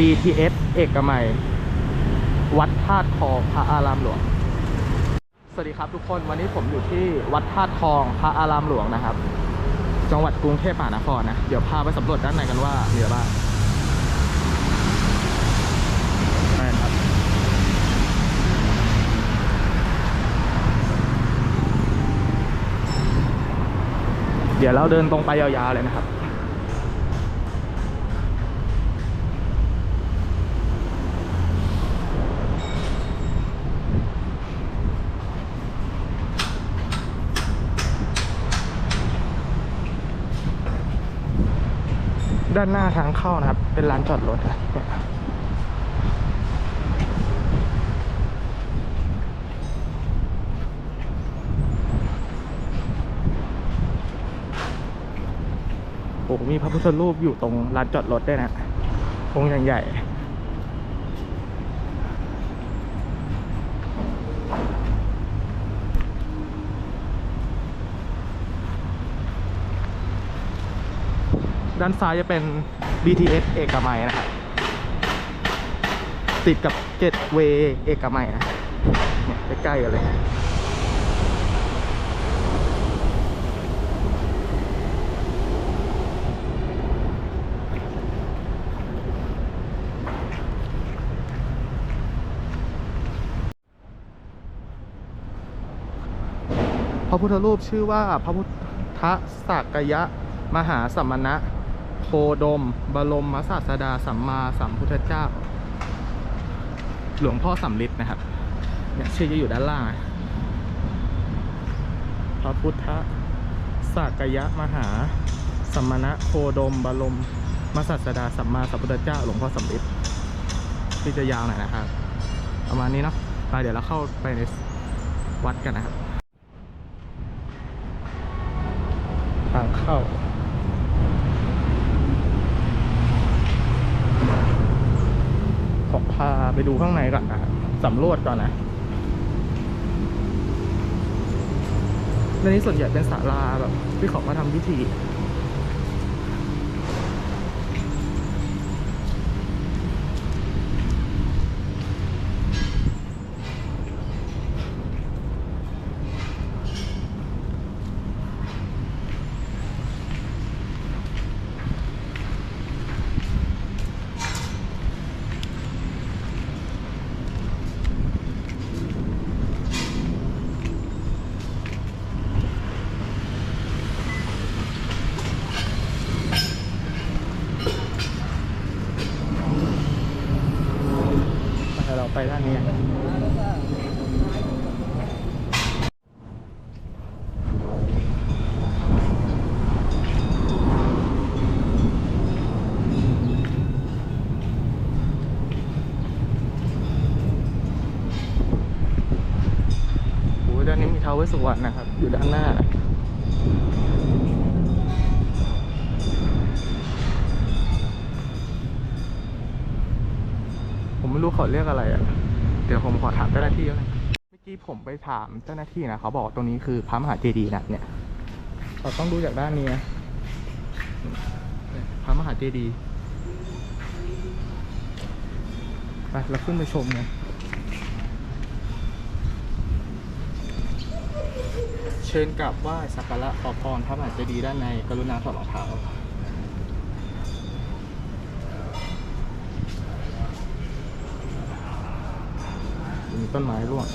BTS เอกมัย วัดธาตุทองพระอารามหลวง สวัสดีครับทุกคนวันนี้ผมอยู่ที่วัดธาตุทองพระอารามหลวงนะครับ จังหวัดกรุงเทพมหานครนะ เดี๋ยวพาไปสำรวจด้านในกันว่ามีอะไรบ้างเดี๋ยวเราเดินตรงไปยาวๆเลยนะครับ ด้านหน้าทางเข้านะครับ เป็นร้านจอดรถนะโอ้มีพระพุทธรูปอยู่ตรงร้านจอดรถด้วยนะองค์ใหญ่ๆ ด้านซ้ายจะเป็น BTS เอกมัยนะครับ ติดกับเกตเวย์เอกมัยนะใกล้ๆกันเลยพระพุทธรูปชื่อว่าพระพุทธสักยะมหาสัมมณะ โคดม บรมศาสดาสัมมาสัมพุทธเจ้า หลวงพ่อสำลิดนะครับเนี่ยชื่อจะอยู่ด้านล่างพระพุทธสักยะมหาสมณะโคดม บรมมศาสดาสัมมาสัมพุทธเจ้า หลวงพ่อสำลิดที่จะยาวหน่อยนะครับ ประมาณนี้เนาะไปเดี๋ยวเราเข้าไปในวัดกันนะครับ ทางเข้า ขอพาไปดูข้างในก่อนนะสำรวจก่อนนะในนี้ส่วนใหญ่เป็นศาลาแบบที่เขามาทำพิธี ด้านนี้โอ้ด้านนี้มีท้าวเวสสุวรรณนะครับ อยู่ด้านหน้า เขาเรียกอะไรอะ เดี๋ยวผมขอถามเจ้าหน้าที่แล้วกันเมื่อกี้ผมไปถามเจ้าหน้าที่นะเขาบอกตรงนี้คือพระมหาเจดีย์นะเนี่ยเราต้องดูจากด้านนี้นะพระมหาเจดีย์ไปเราขึ้นไปชมกันเชิญกลับไหว้สักการะขอพรพระมหาเจดีย์ด้านในกรุณาถอดรองเท้า ต้นไม้ร่วง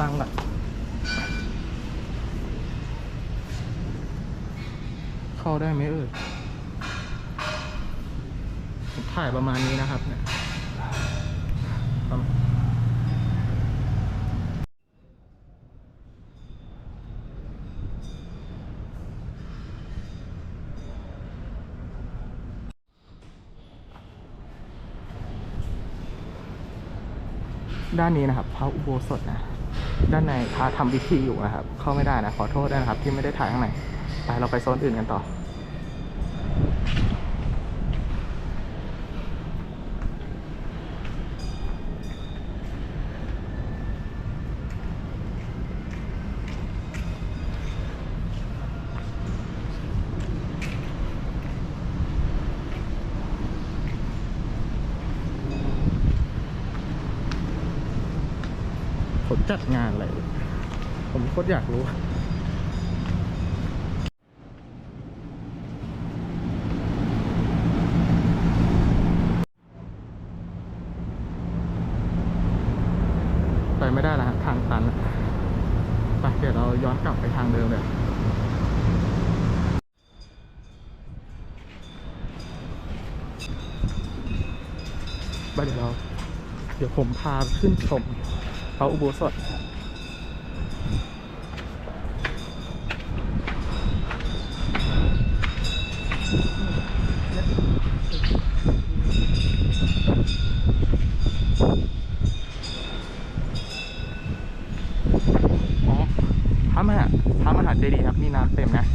ตั้งหลักเข้าได้ไหมเอ่ยถ่ายประมาณนี้นะครับเนี่ยประมาณ ด้านนี้นะครับพระอุโบสถนะ ด้านในพระทำพิธีอยู่นะครับ เข้าไม่ได้นะ ขอโทษด้วยนะครับที่ไม่ได้ถ่ายข้างใน ไปเราไปโซนอื่นกันต่อ จัดงานอะไร ผมโคตรอยากรู้ไปไม่ได้แล้วฮะทางตันไปเดี๋ยวเราย้อนกลับไปทางเดิมเลย ไปเดี๋ยวเรา เดี๋ยวผมพาขึ้นชม ระอุโบสถอ๋อพระมหาพระมหาเจดีย์ครับนี่น้ำเต็มนะ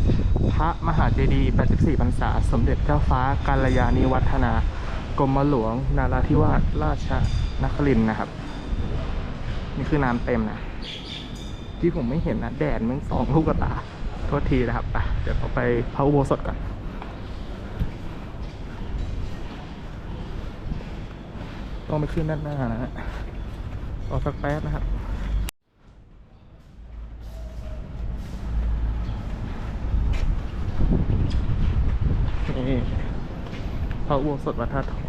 พระมหาเจดีย์ 84 พรรษา สมเด็จเจ้าฟ้ากาลยานิวัฒนากรมหลวง นาราธิวาสราชนครินทร์นะครับ นี่คือน้ำเต็มนะ ที่ผมไม่เห็นนะแดดมันสองลูกกระตาโทษทีนะครับไปเดี๋ยวเราไปพระอุโบสถก่อนต้องไปขึ้นด้านหน้านะฮะรอสักแป๊บนะครับนี่พระอุโบสถวัดท่าทอง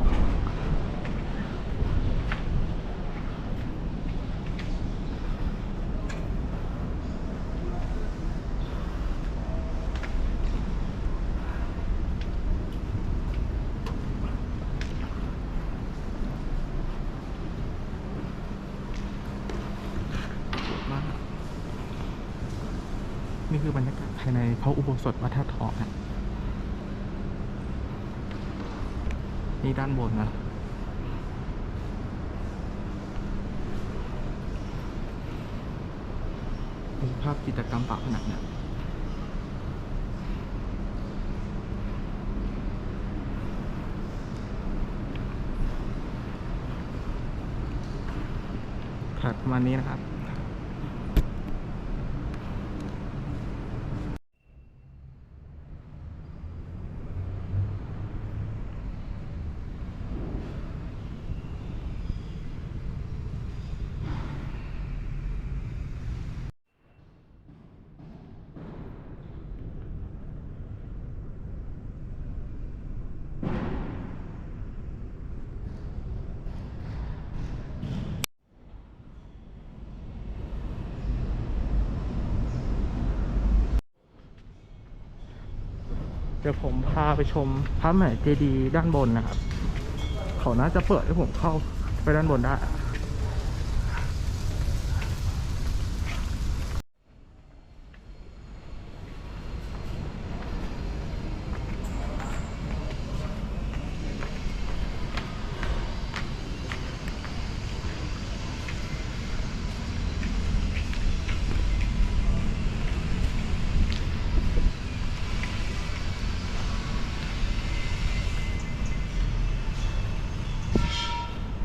มากนี่ คือบรรยากาศภายในพระอุโบสถวัดท่าทองนะนี่ด้านบนนะมีภาพจิตรกรรมฝาผนังเนี่ยครับประมาณนี้นะครับ เดี๋ยวผมพาไปชมพระมหาเจดีย์ด้านบนนะครับ เขาน่าจะเปิดให้ผมเข้าไปด้านบนได้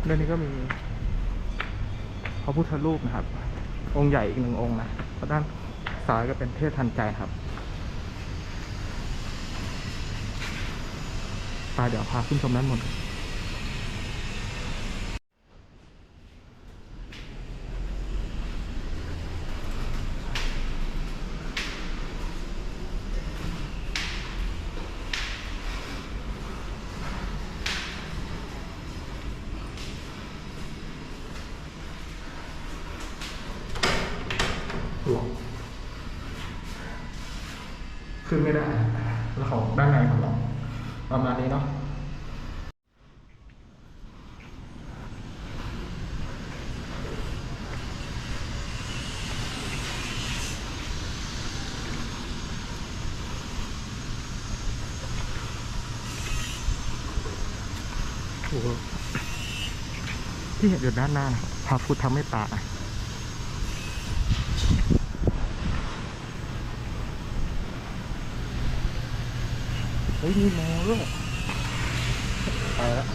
ด้านนี้ก็มีพระพุทธรูปนะครับ องค์ใหญ่อีกหนึ่งองค์นะด้านซ้ายก็เป็นเทพทันใจครับไปเดี๋ยวพาขึ้นชมด้านบน หลงขึ้นไม่ได้ แล้วของด้านในของเราประมาณนี้เนาะโอ้โหที่เห็นอยู่ด้านหน้านะครับพระพุทธเมตตา เฮ้ยมีแมวด้วยไปแล้ว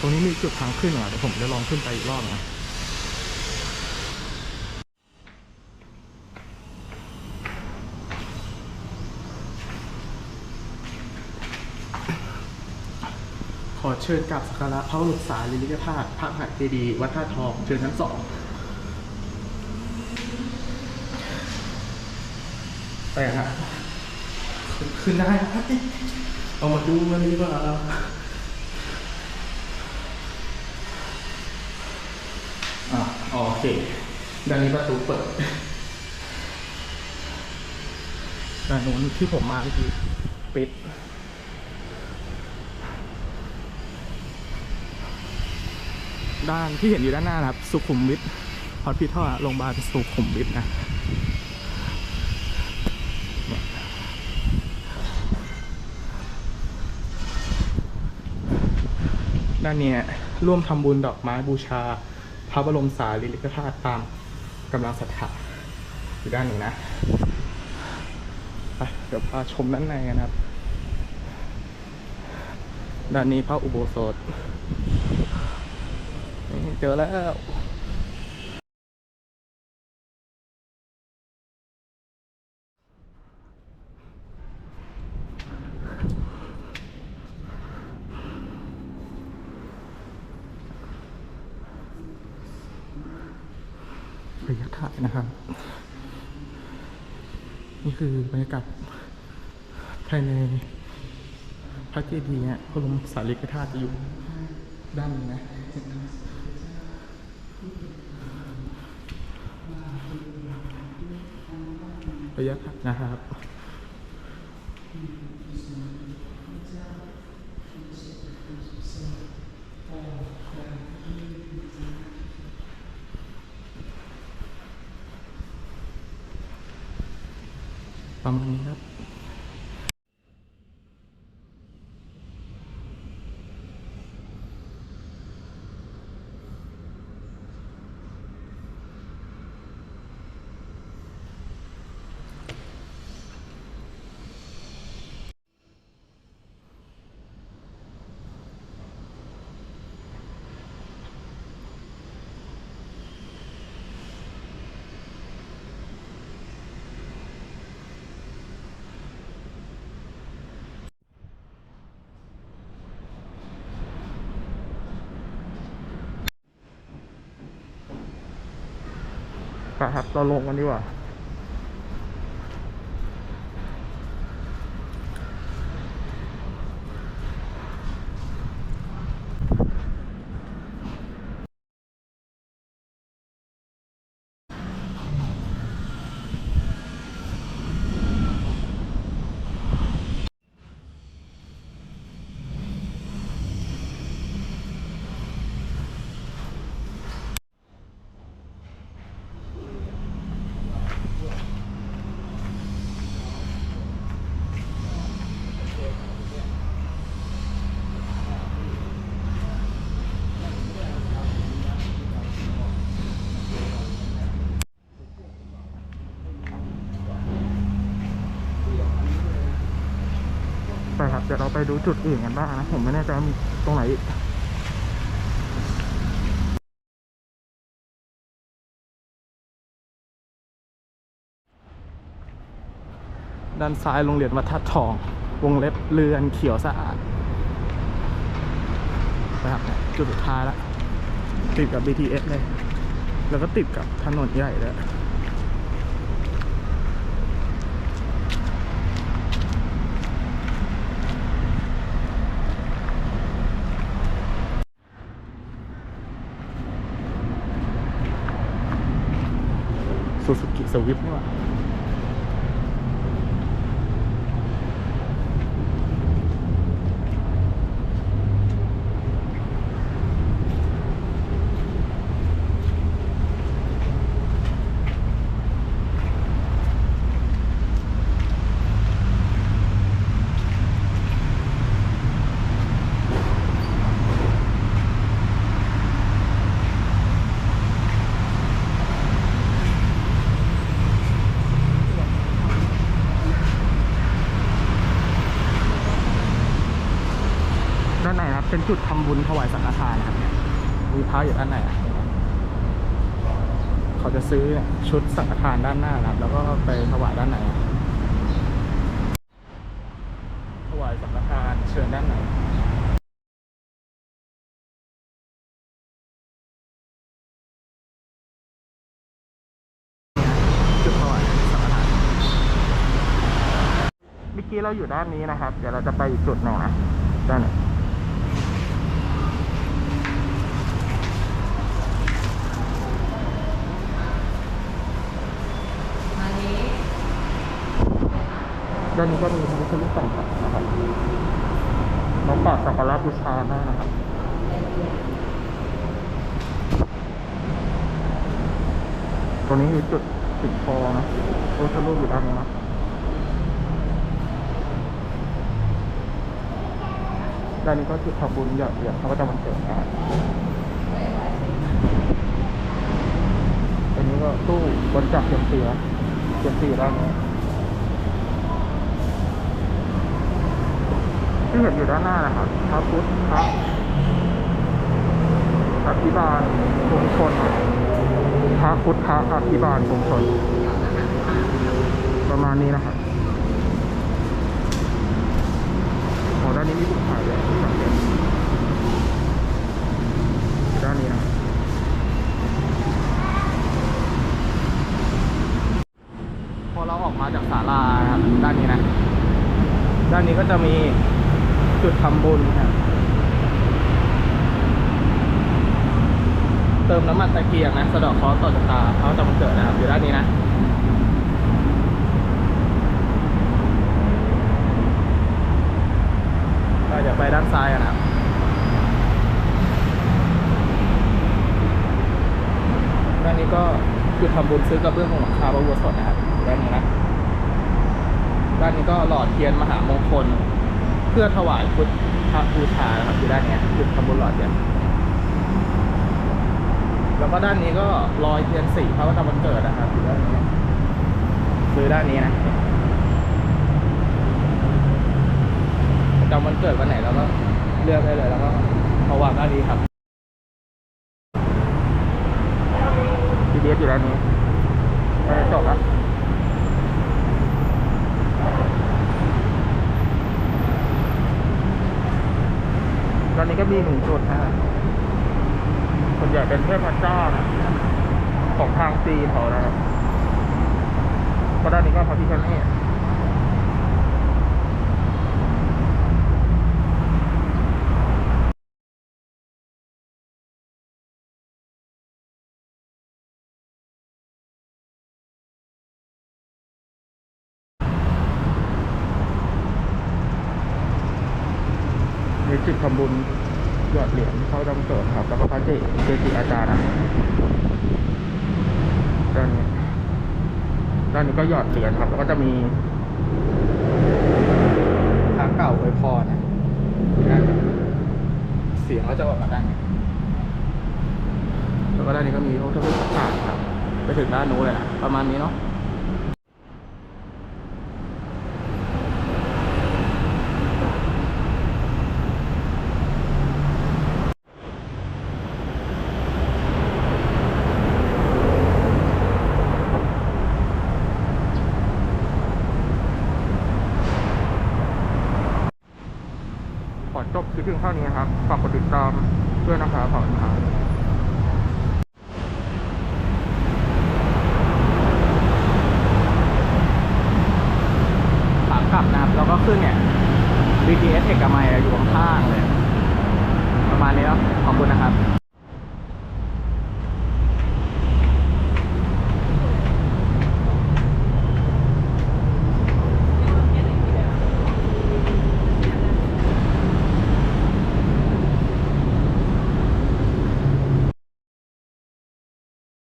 ตรงนี้มีจุดทางขึ้นเหรอเดี๋ยวผมจะลองขึ้นไปอีกรอบนะ เชิญกราบสักการะพระบรมสารีริกธาตุพระหัตถ์เจดีย์วัดท่าทองเชิญชั้นสองไปฮะขึ้นได้ครับเอามาดูมันดีกว่าอะโอเคด้านนี้ประตูเปิดด้านนู้นที่ผมมาเมื่อกี้ปิด ด้านที่เห็นอยู่ด้านหน้านะครับ สุขุมวิทฮอสพิทอลโรงพยาบาลสุขุมวิทนะด้านนี้ร่วมทำบุญดอกไม้บูชา พระบรมสารีริกธาตุตามกำลังศรัทธาอยู่ด้านนี้นะไปเดี๋ยวพาชมด้านในกันะครับ ด้านนี้พระอุโบสถ เจอแล้วระยะถ่ายนะครับ นี่คือบรรยากาศภายในพระเจดีย์เนี่ยพระบรมสารีริกธาตุจะอยู่ด้านนี้นะ ระยะนะครับประมาณนี้ครับ ครับเราลงกันดีกว่า ไปครับ เไปดูจุดอื่นกันบ้างนะผมไม่แน่ใจมีตรงไหนอีกด้านซ้ายโรงเรียนวัดทัดทอง วงเล็บเรือนเขียวสะอาดนะครับจุดสุดท้ายแล้วติดกับ BTS เลย แล้วก็ติดกับถนนใหญ่เลย ซูซูกิ สวิฟนี่หว่า ซื้อชุดสังฆทานด้านหน้านะแล้วก็ไปถวายด้านไหน ถวายสังฆทานเชิญด้านไหนจุดถวายสังฆทานเมื่กี้เราอยู่ด้านนี้นะครับ เดี๋ยวเราจะไปอีกจุดหนึ่งนะด้านไหน ด้านนี้ก็มีพระพุทธรูปต่างๆนะครับมาฝากสักการะบูชาได้นะครับตรงนี้คือจุดปิดคอนะพระพุทธรูปอยู่ด้านนี้นะด้านนี้ก็จุดทำบุญหยอดเหรียญเขาก็จะมันเกิดนะครับอันนี้ก็ตู้บริจาคเทียมเสียเทียมเสียด้านนี้ ที่เห็นอยู่ด้านหน้านะครับพระพุทธพระอภิบาลกรุงชนพระพุทธอภิบาลกรุงชน ประมาณนี้นะครับโอ้ด้านนี้มีบุกถ่ายเลยสังเกตด้านนี้นะพอเราออกมาจากศาลาครับด้านนี้นะ ด้านนี้ก็จะมี ทำบุญครับเติมน้ำมันตะเกียงนะ สะดอกคราะห์ต่อชะตาเขาจะมาเกิดนะครับอยู่ด้านนี้นะก็จะไปด้านซ้ายกันนะครับด้านนี้ก็จุดทำบุญซื้อกระเบื้องของหลังคาพระอุโบสถนะครับด้านนี้นะด้านนี้ก็หลอดเทียนมหามงคล พื่อถวายพุทธบูชานะครับอยู่ด้านนี้จุดทำบุญหลอดเทียแล้วก็ด้านนี้ก็รอยเทียนสีพระประจำวันเกิดนะครับอยู่ด้านนี้ซื้อด้านนี้นะจำวันเกิดวันไหนเราก็เลือกได้เลยแล้วก็เอาวางด้านนี้ครับ PDS อยู่ด้านนี้เออจบแล้ว ตอนนี้ก็มีหนึ่งจุดนะฮะส่วนใหญ่เป็นเทพเจ้านะของทางจีนเขานะครับก็ด้านนี้ก็พระพิฆเนศ มีจุดทำบุญหยอดเหรียญเขาจำเกิดครับ แล้วก็พระเจเจจิอาจารย์นะด้านนี้ ด้านนี้ก็หยอดเหรียญครับ แล้วก็จะมีพระเก่าอวยพรนะด้านนี้เสียงก็จะออกมาด้านนี้แล้วก็ด้านนี้ก็มีพระพุทธรูปต่างๆครับ ไปถึงด้านนู้นเลยนะประมาณนี้เนาะ ขอจบคลิปเพียงเท่านี้ครับ ฝากกดติดตามด้วยนะครับขอบคุณครับขากลับนะครับ แล้วก็ขึ้นเนี่ย BTS เอกมัยอยู่